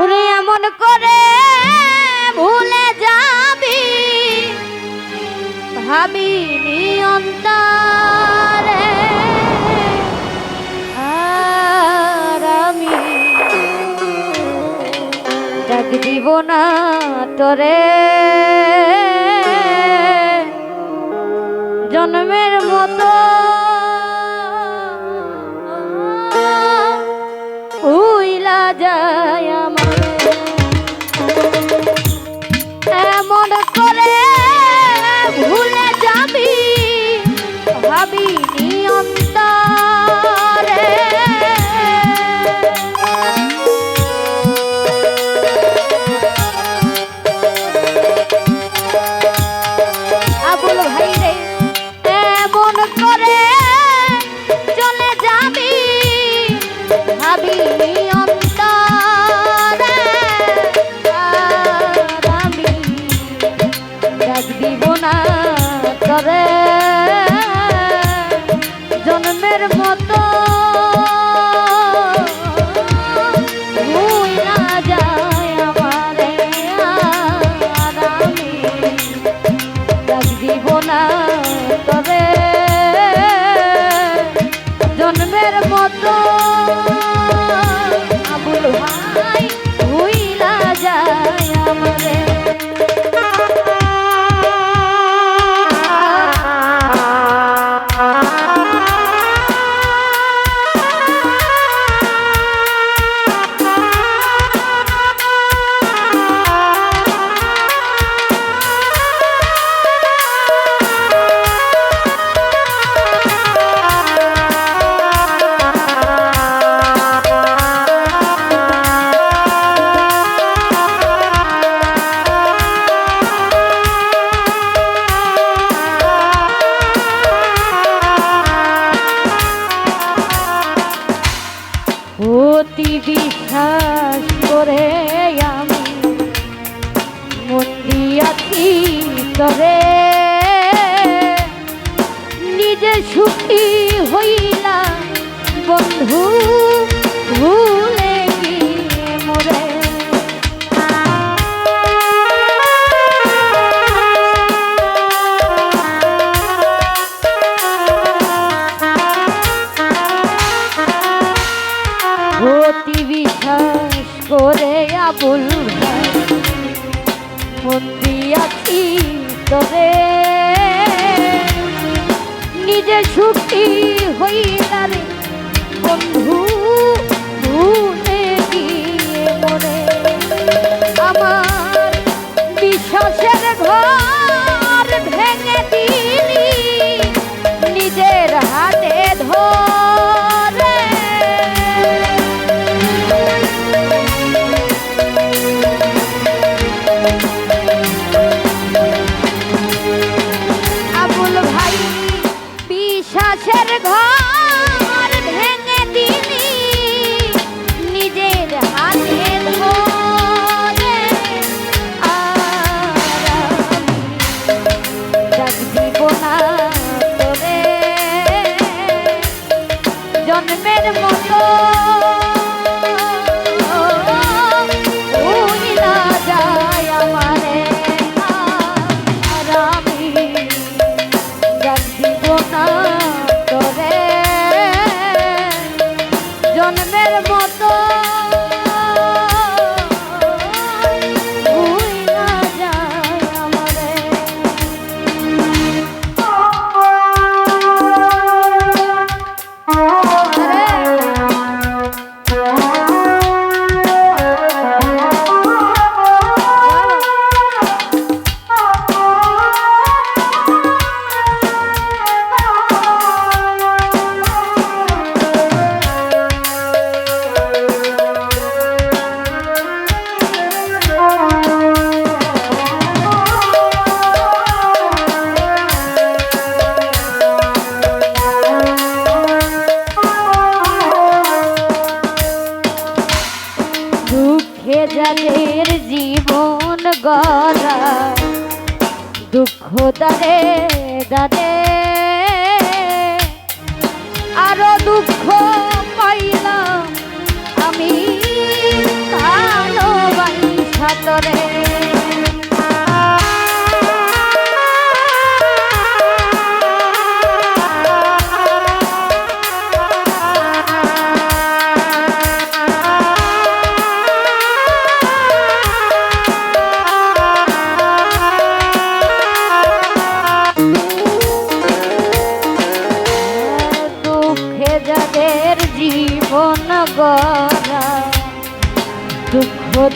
ওরে এমন করে ভুলে যাবি ভাবি অন্তরে। আর আমি ডাক না তোরে। জন্মের মতো todo. sobre হবে নিজে সুখী হইয়া দাদে দাদে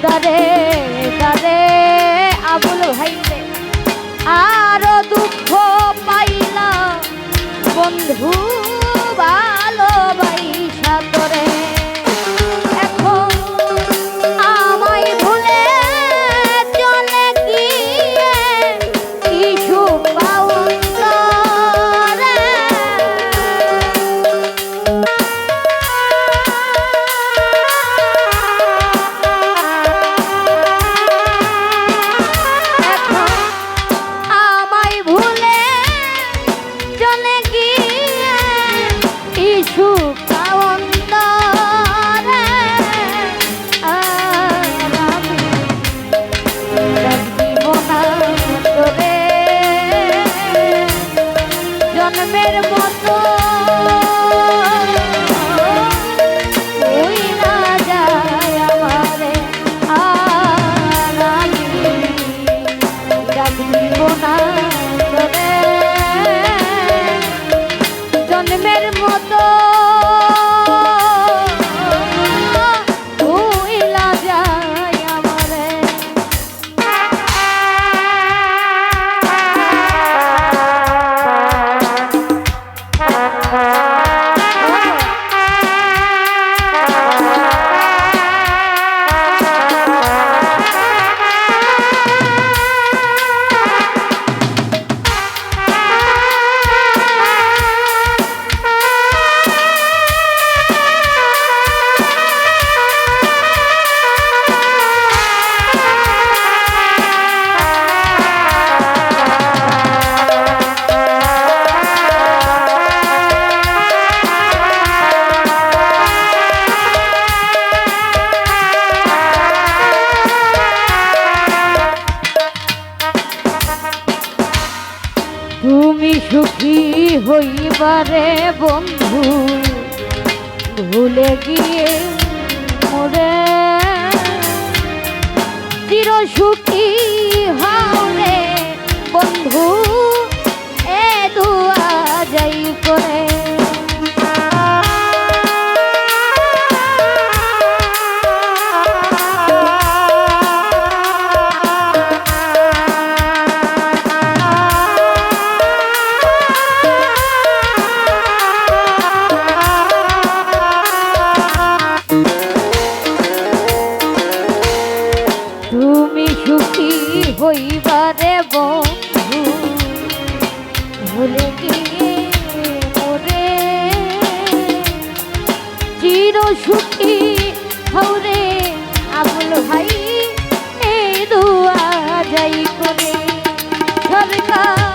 তারে তারে আবুল ভাইরে আরও দুঃখ পাইলা বন্ধু। সুখী হইবারে বন্ধু ভুলে গিয়ে মোরে। চির সুখী হরে বন্ধু। খাবে